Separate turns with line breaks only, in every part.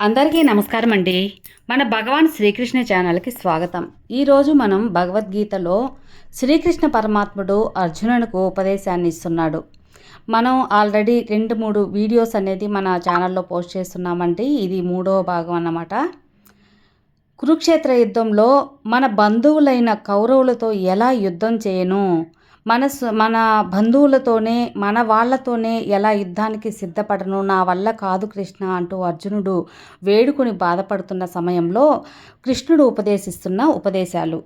అందరికీ నమస్కారం అండి మన భగవాన్ శ్రీకృష్ణ ఛానల్కి స్వాగతం. ఈరోజు మనం భగవద్గీతలో శ్రీకృష్ణ పరమాత్ముడు అర్జునునికి ఉపదేశాన్ని ఇస్తున్నాడు. మనం ఆల్రెడీ రెండు మూడు వీడియోస్ అనేది మన ఛానల్లో పోస్ట్ చేస్తున్నామండి. ఇది మూడవ భాగం అన్నమాట. కురుక్షేత్ర యుద్ధంలో మన బంధువులైన కౌరవులతో ఎలా యుద్ధం చేయను? మన మన బంధువులతోనే మన వాళ్ళతోనే ఎలా యుద్ధానికి సిద్ధపడను నా వల్ల కాదు కృష్ణ అంటూ అర్జునుడు వేడుకుని బాధపడుతున్న సమయంలో కృష్ణుడు ఉపదేశిస్తున్న ఉపదేశాలు.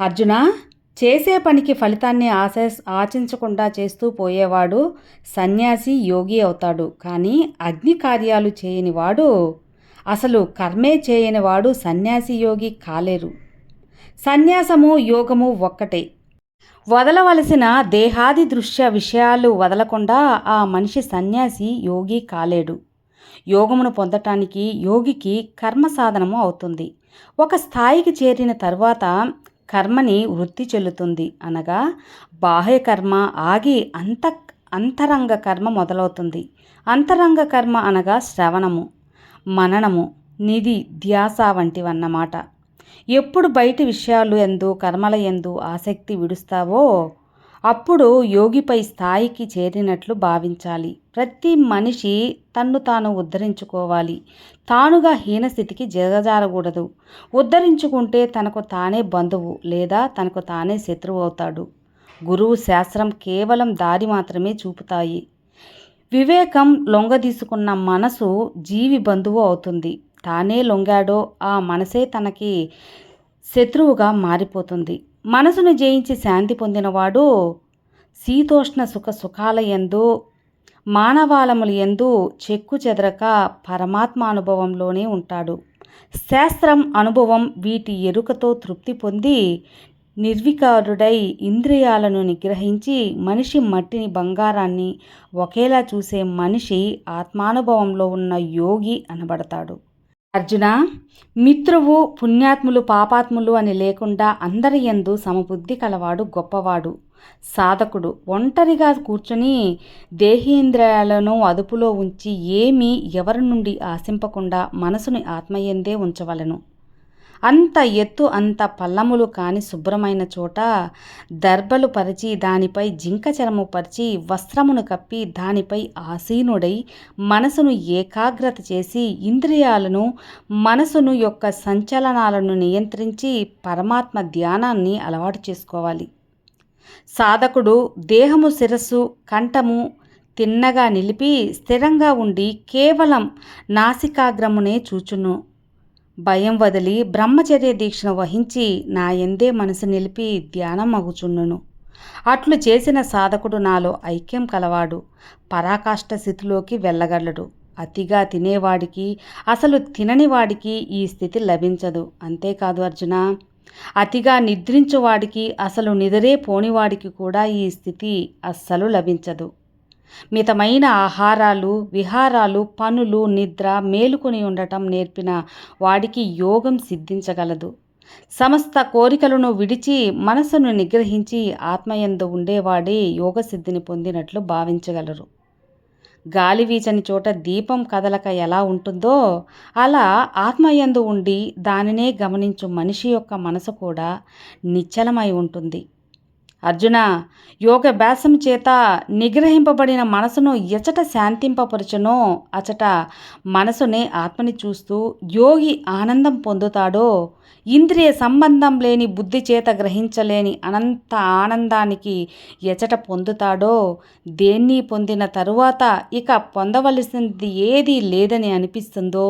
అర్జున చేసే పనికి ఫలితాన్ని ఆశ ఆశించకుండా చేస్తూ పోయేవాడు సన్యాసి యోగి అవుతాడు. కానీ అగ్ని కార్యాలు చేయనివాడు అసలు కర్మే చేయనివాడు సన్యాసి యోగి కాలేరు. సన్యాసము యోగము ఒక్కటే. వదలవలసిన దేహాది దృశ్య విషయాలు వదలకుండా ఆ మనిషి సన్యాసి యోగి కాలేడు. యోగమును పొందటానికి యోగికి కర్మ సాధనము అవుతుంది. ఒక స్థాయికి చేరిన తర్వాత కర్మని వృత్తి చెల్లుతుంది అనగా బాహ్య కర్మ ఆగి అంత అంతరంగ కర్మ మొదలవుతుంది. అంతరంగ కర్మ అనగా శ్రవణము మననము నిధి ధ్యాస వంటివన్నమాట. ఎప్పుడు బయటి విషయాలు ఎందు కర్మల ఎందు ఆసక్తి విడుస్తావో అప్పుడు యోగిపై స్థాయికి చేరినట్లు భావించాలి. ప్రతి మనిషి తన్ను తాను ఉద్ధరించుకోవాలి. తానుగా హీనస్థితికి జగజారకూడదు ఉద్ధరించుకుంటే తనకు తానే బంధువు లేదా తనకు తానే శత్రువు అవుతాడు. గురువు శాస్త్రం కేవలం దారి మాత్రమే చూపుతాయి. వివేకం లొంగదీసుకున్న మనసు జీవి బంధువు అవుతుంది. తానే లొంగాడో ఆ మనసే తనకి శత్రువుగా మారిపోతుంది. మనసును జయించి శాంతి పొందినవాడు శీతోష్ణ సుఖ సుఖాల ఎందు మానవాళముల ఎందు చెక్కు చెదరక పరమాత్మ అనుభవంలోనే ఉంటాడు. శాస్త్రం అనుభవం వీటి ఎరుకతో తృప్తి పొంది నిర్వికారుడై ఇంద్రియాలను నిగ్రహించి మనిషి మట్టిని బంగారాన్ని ఒకేలా చూసే మనిషి ఆత్మానుభవంలో ఉన్న యోగి అనబడతాడు. అర్జున మిత్రువు పుణ్యాత్ములు పాపాత్ములు అని లేకుండా అందరి యందు సమబుద్ధి కలవాడు గొప్పవాడు. సాధకుడు ఒంటరిగా కూర్చుని దేహేంద్రియాలను అదుపులో ఉంచి ఏమీ ఎవరి నుండి ఆశింపకుండా మనసుని ఆత్మయందే ఉంచవలను. అంత ఎత్తు అంత పల్లములు కాని శుభ్రమైన చోట దర్బలు పరిచి దానిపై జింక చరము పరిచి వస్త్రమును కప్పి దానిపై ఆసీనుడై మనసును ఏకాగ్రత చేసి ఇంద్రియాలను మనసును యొక్క సంచలనాలను నియంత్రించి పరమాత్మ ధ్యానాన్ని అలవాటు చేసుకోవాలి. సాధకుడు దేహము శిరస్సు కంఠము తిన్నగా నిలిపి స్థిరంగా ఉండి కేవలం నాసికాగ్రమునే చూచును. భయం వదిలి బ్రహ్మచర్య దీక్షను వహించి నా ఎందే మనసు నిలిపి ధ్యానం మగుచుండును. అట్లు చేసిన సాధకుడు నాలో ఐక్యం కలవాడు. పరాకాష్ట స్థితిలోకి వెళ్ళగలడు. అతిగా తినేవాడికి అసలు తినని వాడికి ఈ స్థితి లభించదు. అంతేకాదు అర్జున అతిగా నిద్రించువాడికి అసలు నిద్రే పోనివాడికి కూడా ఈ స్థితి అస్సలు లభించదు. మితమైన ఆహారాలు విహారాలు పనులు నిద్ర మేలుకొని ఉండటం నేర్పిన వాడికి యోగం సిద్ధించగలదు. సమస్త కోరికలను విడిచి మనసును నిగ్రహించి ఆత్మయందు ఉండేవాడే యోగ సిద్ధిని పొందినట్లు భావించగలరు. గాలి వీచని చోట దీపం కదలక ఎలా ఉంటుందో అలా ఆత్మయందు ఉండి దానినే గమనించు మనిషి యొక్క మనసు కూడా నిశ్చలమై ఉంటుంది. అర్జున యోగభ్యాసం చేత నిగ్రహింపబడిన మనసును ఎచట శాంతింపపరచునో. అచట మనసునే ఆత్మని చూస్తూ యోగి ఆనందం పొందుతాడో. ఇంద్రియ సంబంధం లేని బుద్ధి చేత గ్రహించలేని అనంత ఆనందానికి ఎచట పొందుతాడో. దేన్ని పొందిన తరువాత ఇక పొందవలసింది ఏదీ లేదని అనిపిస్తుందో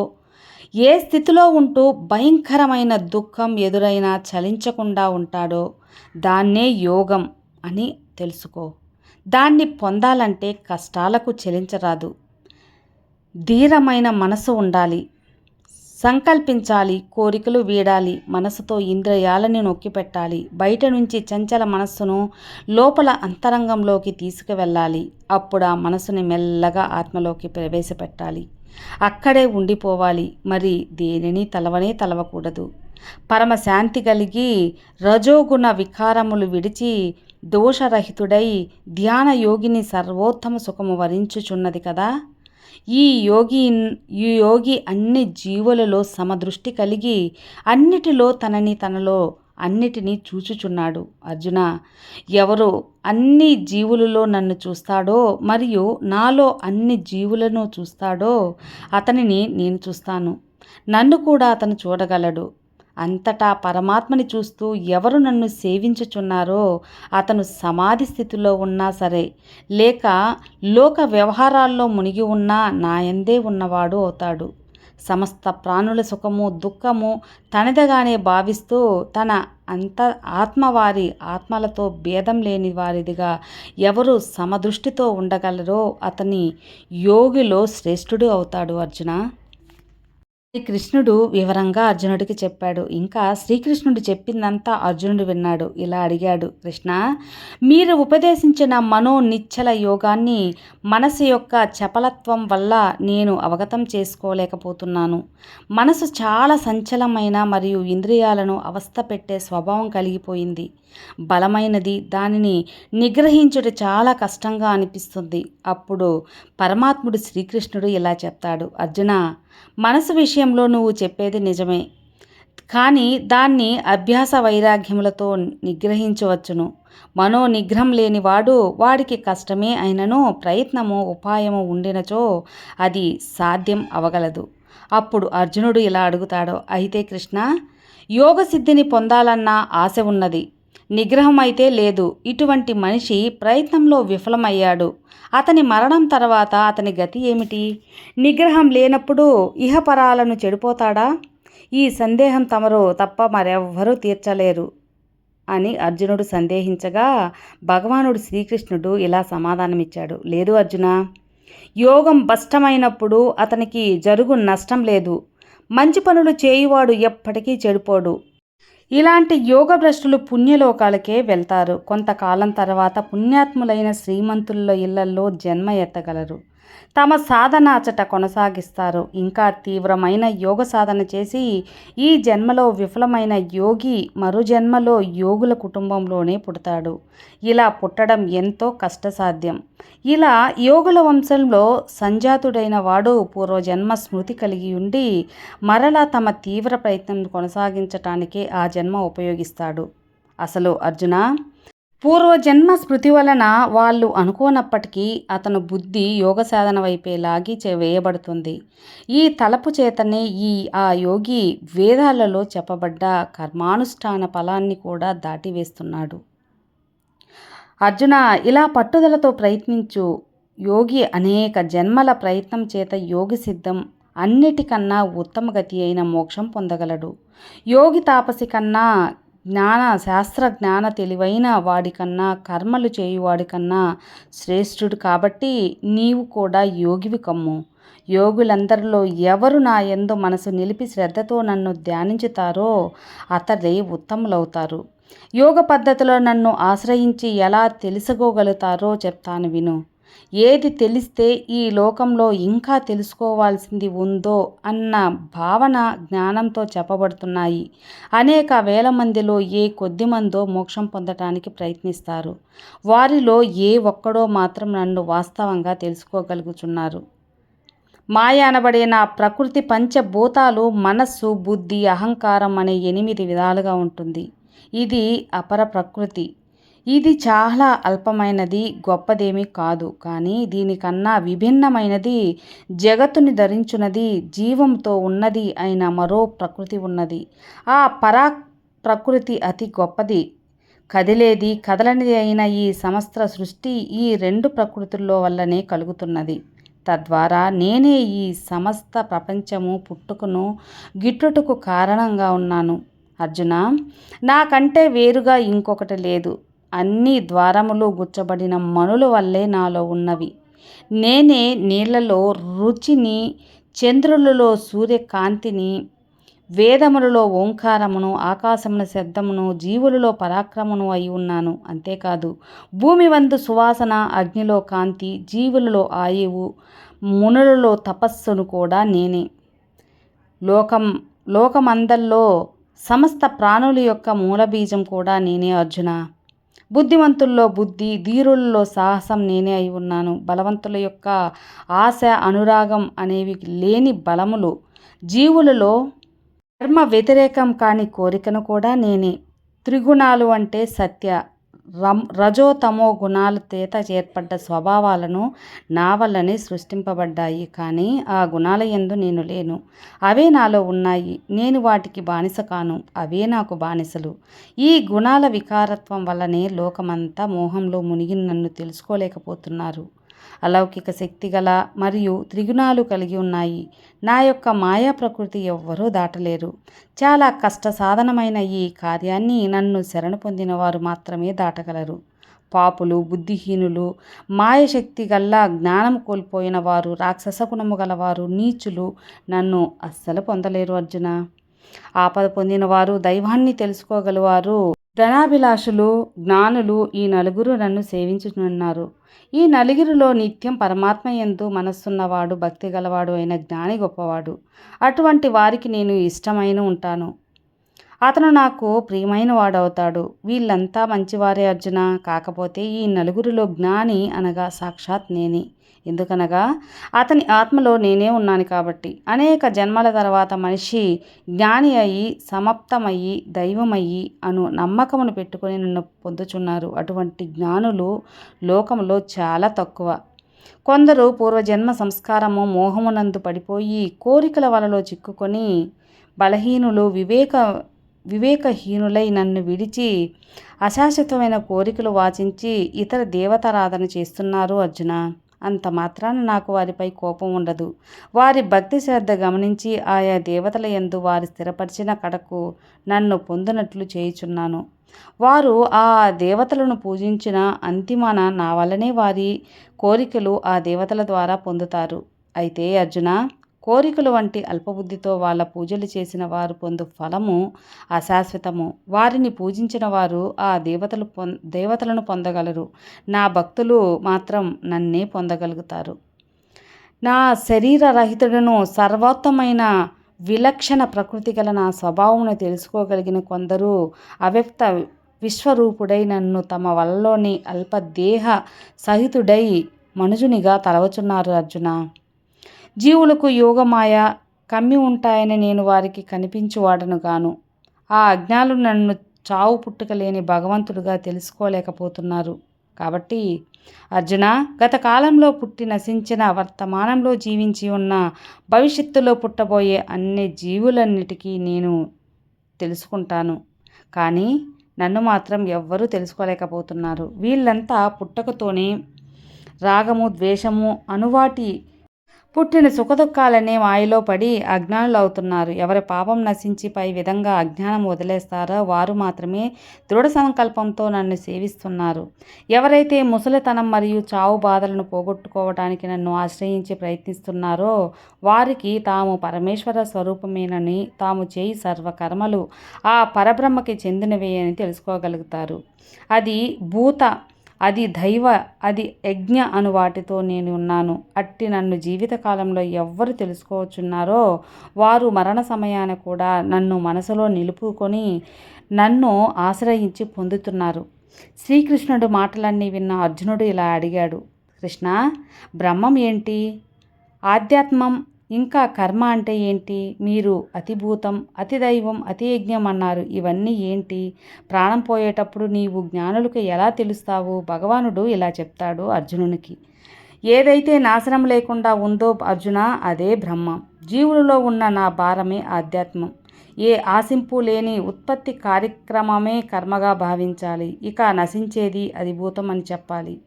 ఏ స్థితిలో ఉంటూ భయంకరమైన దుఃఖం ఎదురైనా చలించకుండా ఉంటాడో దాన్నే యోగం అని తెలుసుకో. దాన్ని పొందాలంటే కష్టాలకు చెలించరాదు. ధీరమైన మనసు ఉండాలి. సంకల్పించాలి కోరికలు వీడాలి మనసుతో ఇంద్రియాలని నొక్కిపెట్టాలి బయట నుంచి చంచల మనస్సును లోపల అంతరంగంలోకి తీసుకువెళ్ళాలి. అప్పుడు ఆ మనసుని మెల్లగా ఆత్మలోకి ప్రవేశపెట్టాలి. అక్కడే ఉండిపోవాలి. మరి దేనిని తలవనే తలవకూడదు. పరమశాంతి కలిగి రజోగుణ వికారములు విడిచి దోషరహితుడై ధ్యాన యోగిని సర్వోత్తమ సుఖము వరించుచున్నది కదా. ఈ యోగి ఈ యోగి అన్ని జీవులలో సమదృష్టి కలిగి అన్నిటిలో తనని తనలో అన్నిటినీ చూచుచున్నాడు అర్జున. ఎవరు అన్ని జీవులలో నన్ను చూస్తాడో మరియు నాలో అన్ని జీవులను చూస్తాడో అతనిని నేను చూస్తాను. నన్ను కూడా అతను చూడగలడు. అంతటా పరమాత్మని చూస్తూ ఎవరు నన్ను సేవించుచున్నారో అతను సమాధి స్థితిలో ఉన్నా సరే లేక లోక వ్యవహారాల్లో మునిగి ఉన్నా నాయందే ఉన్నవాడు అవుతాడు. సమస్త ప్రాణుల సుఖము దుఃఖము తనదగానే భావిస్తూ తన అంత ఆత్మవారి ఆత్మలతో భేదం లేని వారిదిగా ఎవరు సమదృష్టితో ఉండగలరో అతని యోగిలో శ్రేష్ఠుడు అవుతాడు అర్జున. కృష్ణుడు వివరంగా అర్జునుడికి చెప్పాడు. ఇంకా శ్రీకృష్ణుడు చెప్పిందంతా అర్జునుడు విన్నాడు. ఇలా అడిగాడు కృష్ణ మీరు ఉపదేశించిన మనో నిచ్చల యోగాన్ని మనసు యొక్క చపలత్వం వల్ల నేను అవగతం చేసుకోలేకపోతున్నాను. మనసు చాలా సంచలమైన మరియు ఇంద్రియాలను అవస్థ పెట్టే స్వభావం కలిగిపోయింది. బలమైనది దానిని నిగ్రహించుట చాలా కష్టంగా అనిపిస్తుంది. అప్పుడు పరమాత్ముడు శ్రీకృష్ణుడు ఇలా చెప్తాడు అర్జున మనసు విషయంలో నువ్వు చెప్పేది నిజమే. కానీ దాన్ని అభ్యాస వైరాగ్యములతో నిగ్రహించవచ్చును. మనో నిగ్రహం లేనివాడు వాడికి కష్టమే అయినను ప్రయత్నము ఉపాయము ఉండినచో అది సాధ్యం అవగలదు. అప్పుడు అర్జునుడు ఇలా అడుగుతాడు అయితే కృష్ణ యోగ సిద్ధిని పొందాలన్న ఆశ ఉన్నది. నిగ్రహం అయితే లేదు. ఇటువంటి మనిషి ప్రయత్నంలో విఫలమయ్యాడు. అతని మరణం తర్వాత అతని గతి ఏమిటి? నిగ్రహం లేనప్పుడు ఇహపరాలను చెడిపోతాడా? ఈ సందేహం తమరు తప్ప మరెవ్వరూ తీర్చలేరు అని అర్జునుడు సందేహించగా భగవానుడు శ్రీకృష్ణుడు ఇలా సమాధానమిచ్చాడు. లేదు అర్జున యోగం భష్టమైనప్పుడు అతనికి జరుగు నష్టం లేదు. మంచి పనులు చేయువాడు ఎప్పటికీ చెడిపోడు. ఇలాంటి యోగ భ్రష్టులు పుణ్యలోకాలకే వెళ్తారు. కొంతకాలం తర్వాత పుణ్యాత్ములైన శ్రీమంతుల్లో ఇళ్ళల్లో జన్మ ఎత్తగలరు. తమ సాధనాచట కొనసాగిస్తారు. ఇంకా తీవ్రమైన యోగ సాధన చేసి ఈ జన్మలో విఫలమైన యోగి మరు జన్మలో యోగుల కుటుంబంలోనే పుడతాడు. ఇలా పుట్టడం ఎంతో కష్టసాధ్యం. ఇలా యోగుల వంశంలో సంజాతుడైన వాడు పూర్వజన్మ స్మృతి కలిగి ఉండి మరలా తమ తీవ్ర ప్రయత్నం కొనసాగించటానికే ఆ జన్మ ఉపయోగిస్తాడు. అసలు అర్జున? పూర్వజన్మ స్మృతి వలన వాళ్ళు అనుకోనప్పటికీ అతను బుద్ధి యోగ సాధన వైపే లాగి వేయబడుతుంది. ఈ తలపు చేతనే ఈ ఆ యోగి వేదాలలో చెప్పబడ్డ కర్మానుష్ఠాన ఫలాన్ని కూడా దాటివేస్తున్నాడు. అర్జున ఇలా పట్టుదలతో ప్రయత్నించు. యోగి అనేక జన్మల ప్రయత్నం చేత యోగి సిద్ధం. అన్నిటికన్నా ఉత్తమ గతి అయిన మోక్షం పొందగలడు. యోగి తాపసి కన్నా జ్ఞాన శాస్త్ర జ్ఞాన తెలివైన వాడికన్నా కర్మలు చేయువాడికన్నా శ్రేష్ఠుడు కాబట్టి నీవు కూడా యోగివి కమ్ము. యోగులందరిలో ఎవరు నా ఎందు మనసు నిలిపి శ్రద్ధతో నన్ను ధ్యానించుతారో అతడే ఉత్తములవుతారు. యోగ పద్ధతిలో నన్ను ఆశ్రయించి ఎలా తెలుసుకోగలుగుతారో చెప్తాను విను. ఏది తెలిస్తే ఈ లోకంలో ఇంకా తెలుసుకోవాల్సింది ఉందో అన్న భావన జ్ఞానంతో చెప్పబడుతున్నాయి. అనేక వేల మందిలో ఏ కొద్ది మందో మోక్షం పొందటానికి ప్రయత్నిస్తారు. వారిలో ఏ ఒక్కడో మాత్రం నన్ను వాస్తవంగా తెలుసుకోగలుగుతున్నారు మాయ అనబడే నా ప్రకృతి పంచభూతాలు మనస్సు బుద్ధి అహంకారం అనే ఎనిమిది విధాలుగా ఉంటుంది. ఇది అపర ప్రకృతి. ఇది చాలా అల్పమైనది గొప్పదేమీ కాదు. కానీ దీనికన్నా విభిన్నమైనది జగత్తుని ధరించున్నది జీవంతో ఉన్నది అయిన మరో ప్రకృతి ఉన్నది. ఆ పరా ప్రకృతి అతి గొప్పది. కదిలేది కదలనిది అయిన ఈ సమస్త సృష్టి ఈ రెండు ప్రకృతుల్లో వల్లనే కలుగుతున్నది. తద్వారా నేనే ఈ సమస్త ప్రపంచము పుట్టుకును గిట్టుటకు కారణంగా ఉన్నాను. అర్జున నాకంటే వేరుగా ఇంకొకటి లేదు. అన్ని ద్వారములు గుచ్చబడిన మనుల వల్లే నాలో ఉన్నవి. నేనే నీళ్ళలో రుచిని చంద్రులలో సూర్యకాంతిని వేదములలో ఓంకారమును ఆకాశమున శబ్దమును జీవులలో పరాక్రమను అయి ఉన్నాను. అంతేకాదు భూమి వందు సువాసన అగ్నిలో కాంతి జీవులలో ఆయువు మునులలో తపస్సును కూడా నేనే. లోకం లోకమందల్లో సమస్త ప్రాణుల యొక్క మూలబీజం కూడా నేనే అర్జున. బుద్ధిమంతుల్లో బుద్ధి ధీరుల్లో సాహసం నేనే అయి ఉన్నాను. బలవంతుల యొక్క ఆశ అనురాగం అనేవి లేని బలములు. జీవులలో కర్మ వ్యతిరేకం కాని కోరికను కూడా నేనే. త్రిగుణాలు అంటే సత్య. రం రజో తమో గుణాల ఏర్పడ్డ స్వభావాలను నా వల్లనే సృష్టింపబడ్డాయి కానీ ఆ గుణాల ఎందు నేను లేను. అవే నాలో ఉన్నాయి నేను వాటికి బానిస కాను అవే నాకు బానిసలు. ఈ గుణాల వికారత్వం వల్లనే లోకమంతా మోహంలో మునిగి నన్ను తెలుసుకోలేకపోతున్నారు. అలౌకిక శక్తి గల మరియు త్రిగుణాలు కలిగి ఉన్నాయి. నా యొక్క మాయా ప్రకృతి ఎవ్వరూ దాటలేరు. చాలా కష్ట సాధనమైన ఈ కార్యాన్ని నన్ను శరణ పొందిన వారు మాత్రమే దాటగలరు. పాపులు బుద్ధిహీనులు మాయశక్తి గల్లా జ్ఞానం కోల్పోయిన వారు రాక్షస గుణము గలవారు నీచులు నన్ను అస్సలు పొందలేరు అర్జున. ఆపద పొందిన వారు దైవాన్ని తెలుసుకోగలవారు ధనాభిలాషులు జ్ఞానులు ఈ నలుగురు నన్ను సేవించుతున్నారు ఈ నలుగురిలో నిత్యం పరమాత్మ ఎందు మనస్సున్నవాడు భక్తి గలవాడు అయిన జ్ఞాని గొప్పవాడు. అటువంటి వారికి నేను ఇష్టమైన ఉంటాను. అతను నాకు ప్రియమైన వాడవుతాడు. వీళ్ళంతా మంచివారే అర్జున. కాకపోతే ఈ నలుగురిలో జ్ఞాని అనగా సాక్షాత్ నేనే. ఎందుకనగా అతని ఆత్మలో నేనే ఉన్నాను కాబట్టి. అనేక జన్మల తర్వాత మనిషి జ్ఞాని అయి సమాప్తమయ్యి దైవమయ్యి అను నమ్మకమును పెట్టుకొని నన్ను పొందుచున్నారు. అటువంటి జ్ఞానులు లోకంలో చాలా తక్కువ. కొందరు పూర్వజన్మ సంస్కారము మోహమునందు పడిపోయి కోరికల వలలో చిక్కుకొని బలహీనులు వివేక వివేకహీనులై నన్ను విడిచి అశాశ్వతమైన కోరికలు వాచించి ఇతర దేవతారాధన చేస్తున్నారు అర్జున. అంత మాత్రాన నాకు వారిపై కోపం ఉండదు. వారి భక్తి శ్రద్ధ గమనించి ఆయా దేవతల యందు వారి స్థిరపరిచిన కడకు నన్ను పొందినట్లు చేయుచున్నాను. వారు ఆ దేవతలను పూజించిన అంతిమాన నా వల్లనే వారి కోరికలు ఆ దేవతల ద్వారా పొందుతారు. అయితే అర్జున కోరికలు వంటి అల్పబుద్ధితో వాళ్ళ పూజలు చేసిన వారు పొందు ఫలము అశాశ్వతము. వారిని పూజించిన వారు ఆ దేవతలు పొం దేవతలను పొందగలరు. నా భక్తులు మాత్రం నన్నే పొందగలుగుతారు. నా శరీర రహితుడను సర్వోత్తమైన విలక్షణ ప్రకృతి గల నా స్వభావమును తెలుసుకోగలిగిన కొందరు అవ్యక్త విశ్వరూపుడై నన్ను తమ వలలోని అల్పదేహ సహితుడై మనుజునిగా తలవచున్నారు అర్జున. జీవులకు యోగమాయ కమ్మి ఉంటాయని నేను వారికి కనిపించువాడను గాను. ఆ అజ్ఞాలు నన్ను చావు పుట్టుకలేని భగవంతుడుగా తెలుసుకోలేకపోతున్నారు. కాబట్టి అర్జున గత కాలంలో పుట్టి నశించిన వర్తమానంలో జీవించి ఉన్న భవిష్యత్తులో పుట్టబోయే అన్ని జీవులన్నిటికీ నేను తెలుసుకుంటాను. కానీ నన్ను మాత్రం ఎవ్వరూ తెలుసుకోలేకపోతున్నారు. వీళ్ళంతా పుట్టకతోనే రాగము ద్వేషము అనువాటి పుట్టిన సుఖదుఖాలనే మాయలో పడి అజ్ఞానులవుతున్నారు. ఎవరి పాపం నశించి పై విధంగా అజ్ఞానం వదిలేస్తారో వారు మాత్రమే దృఢ సంకల్పంతో నన్ను సేవిస్తున్నారు. ఎవరైతే ముసలితనం మరియు చావు బాధలను పోగొట్టుకోవడానికి నన్ను ఆశ్రయించి ప్రయత్నిస్తున్నారో వారికి తాము పరమేశ్వర స్వరూపమేనని తాము చేయి సర్వకర్మలు ఆ పరబ్రహ్మకి చెందినవే అని తెలుసుకోగలుగుతారు. అది భూత అది దైవ అది యజ్ఞ అను వాటితో నేను ఉన్నాను. అట్టి నన్ను జీవితకాలంలో ఎవ్వరు తెలుసుకోవచ్చున్నారో వారు మరణ సమయాన కూడా నన్ను మనసులో నిలుపుకొని నన్ను ఆశ్రయించి పొందుతున్నారు. శ్రీకృష్ణుడు మాటలన్నీ విన్న అర్జునుడు ఇలా అడిగాడు. కృష్ణ బ్రహ్మం ఏంటి? ఆధ్యాత్మం ఇంకా కర్మ అంటే ఏంటి? మీరు అతిభూతం అతి దైవం అన్నారు. ఇవన్నీ ఏంటి? ప్రాణం పోయేటప్పుడు నీవు జ్ఞానులకు ఎలా తెలుస్తావు? భగవానుడు ఇలా చెప్తాడు అర్జునునికి. ఏదైతే నాశనం లేకుండా ఉందో అర్జున అదే బ్రహ్మం. జీవులలో ఉన్న నా భారమే ఆధ్యాత్మం. ఏ ఆశింపు లేని ఉత్పత్తి కార్యక్రమమే కర్మగా భావించాలి. ఇక నశించేది అది భూతం అని చెప్పాలి.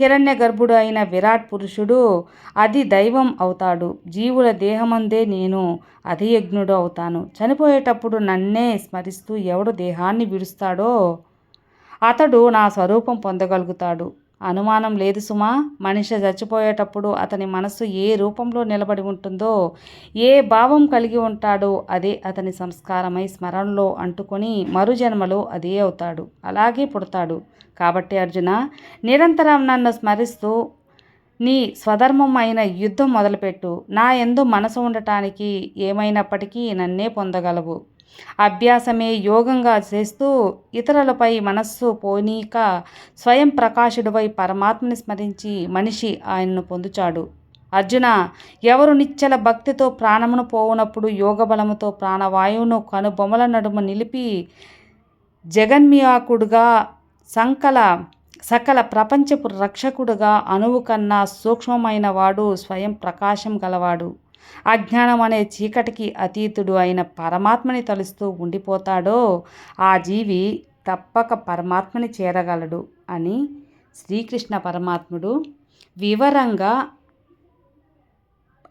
హిరణ్య గర్భుడు అయిన విరాట్ పురుషుడు అది దైవం అవుతాడు. జీవుల దేహమందే నేను అధియజ్ఞుడు అవుతాను. చనిపోయేటప్పుడు నన్నే స్మరిస్తూ ఎవడు దేహాన్ని విడుస్తాడో అతడు నా స్వరూపం పొందగలుగుతాడు. అనుమానం లేదు సుమా. మనిషి చచ్చిపోయేటప్పుడు అతని మనస్సు ఏ రూపంలో నిలబడి ఉంటుందో ఏ భావం కలిగి ఉంటాడో అదే అతని సంస్కారమై స్మరణలో అంటుకొని మరుజన్మలో అదే అవుతాడు. అలాగే పుడతాడు. కాబట్టి అర్జున నిరంతరం నన్ను స్మరిస్తూ నీ స్వధర్మం అయిన యుద్ధం మొదలుపెట్టు. నా ఎందు మనసు ఉండటానికి ఏమైనప్పటికీ నన్నే పొందగలవు. అభ్యాసమే యోగంగా చేస్తూ ఇతరులపై మనస్సు పోనీక స్వయం ప్రకాశుడివై పరమాత్మని స్మరించి మనిషి ఆయన్ను పొందుచాడు. అర్జున ఎవరు నిచ్చల భక్తితో ప్రాణమును పోవునప్పుడు యోగ బలముతో ప్రాణవాయువును కనుబొమల నడుమ నిలిపి జగన్మియాకుడుగా సంకల సకల ప్రపంచపు రక్షకుడుగా అణువు కన్నా సూక్ష్మమైన వాడు స్వయం ప్రకాశం గలవాడు. అజ్ఞానం అనే చీకటికి అతీతుడు అయిన పరమాత్మని తలుస్తూ ఉండిపోతాడో ఆ జీవి తప్పక పరమాత్మని చేరగలడు అని శ్రీకృష్ణ పరమాత్ముడు వివరంగా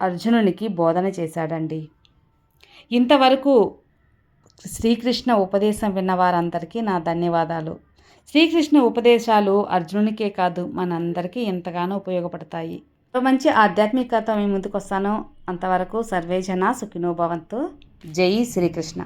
అర్జునునికి బోధన చేశాడండి. ఇంతవరకు శ్రీకృష్ణ ఉపదేశం విన్న వారందరికీ నా ధన్యవాదాలు. శ్రీకృష్ణ ఉపదేశాలు అర్జునునికే కాదు మనందరికీ ఎంతగానో ఉపయోగపడతాయి. మంచి ఆధ్యాత్మికత మీ ముందుకు వస్తాను అంతవరకు సర్వేజన సుఖినోభవంతో జై శ్రీకృష్ణ.